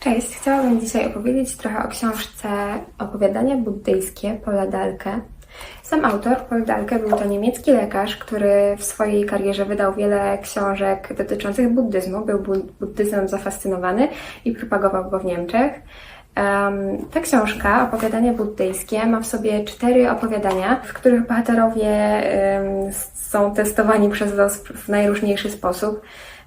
Cześć, chciałabym dzisiaj opowiedzieć trochę o książce Opowiadania buddyjskie Paula Dalke. Sam autor, Paul Dalke, był to niemiecki lekarz, który w swojej karierze wydał wiele książek dotyczących buddyzmu. Był bu- buddyzmem zafascynowany i propagował go w Niemczech. Em, ta książka, Opowiadania buddyjskie, ma w sobie cztery opowiadania, w których bohaterowie em, są testowani przez los w najróżniejszy sposób.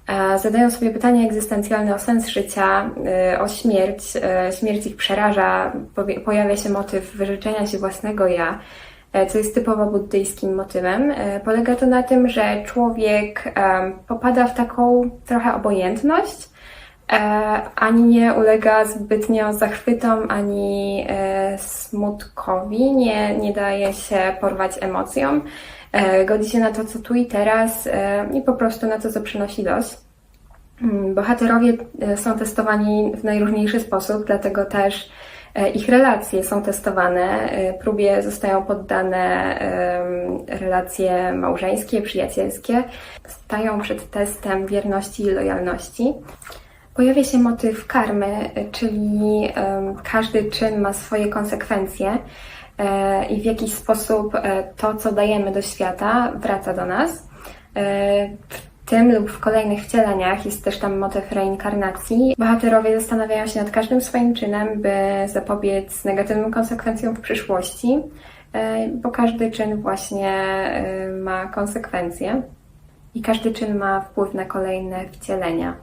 E, Zadają sobie pytania egzystencjalne o sens życia, e, o śmierć. E, Śmierć ich przeraża, pojawia się motyw wyrzeczenia się własnego ja, co jest typowo buddyjskim motywem. Polega to na tym, że człowiek popada w taką trochę obojętność, ani nie ulega zbytnio zachwytom, ani smutkowi, nie, nie daje się porwać emocjom. Godzi się na to, co tu i teraz i po prostu na to, co przynosi los. Mm, Bohaterowie e, są testowani w najróżniejszy sposób, dlatego też e, ich relacje są testowane. E, Próbie zostają poddane relacje małżeńskie, przyjacielskie. Stają przed testem wierności i lojalności. Pojawia się motyw karmy, czyli każdy czyn ma swoje konsekwencje i w jakiś sposób to, co dajemy do świata, wraca do nas. W tym lub w kolejnych wcieleniach jest też tam motyw reinkarnacji. Bohaterowie zastanawiają się nad każdym swoim czynem, by zapobiec negatywnym konsekwencjom w przyszłości, e, bo każdy czyn właśnie e, ma konsekwencje i każdy czyn ma wpływ na kolejne wcielenia.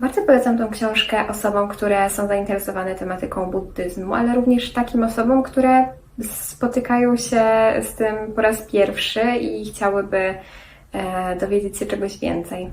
Bardzo polecam tą książkę osobom, które są zainteresowane tematyką buddyzmu, ale również takim osobom, które spotykają się z tym po raz pierwszy i chciałyby dowiedzieć się czegoś więcej.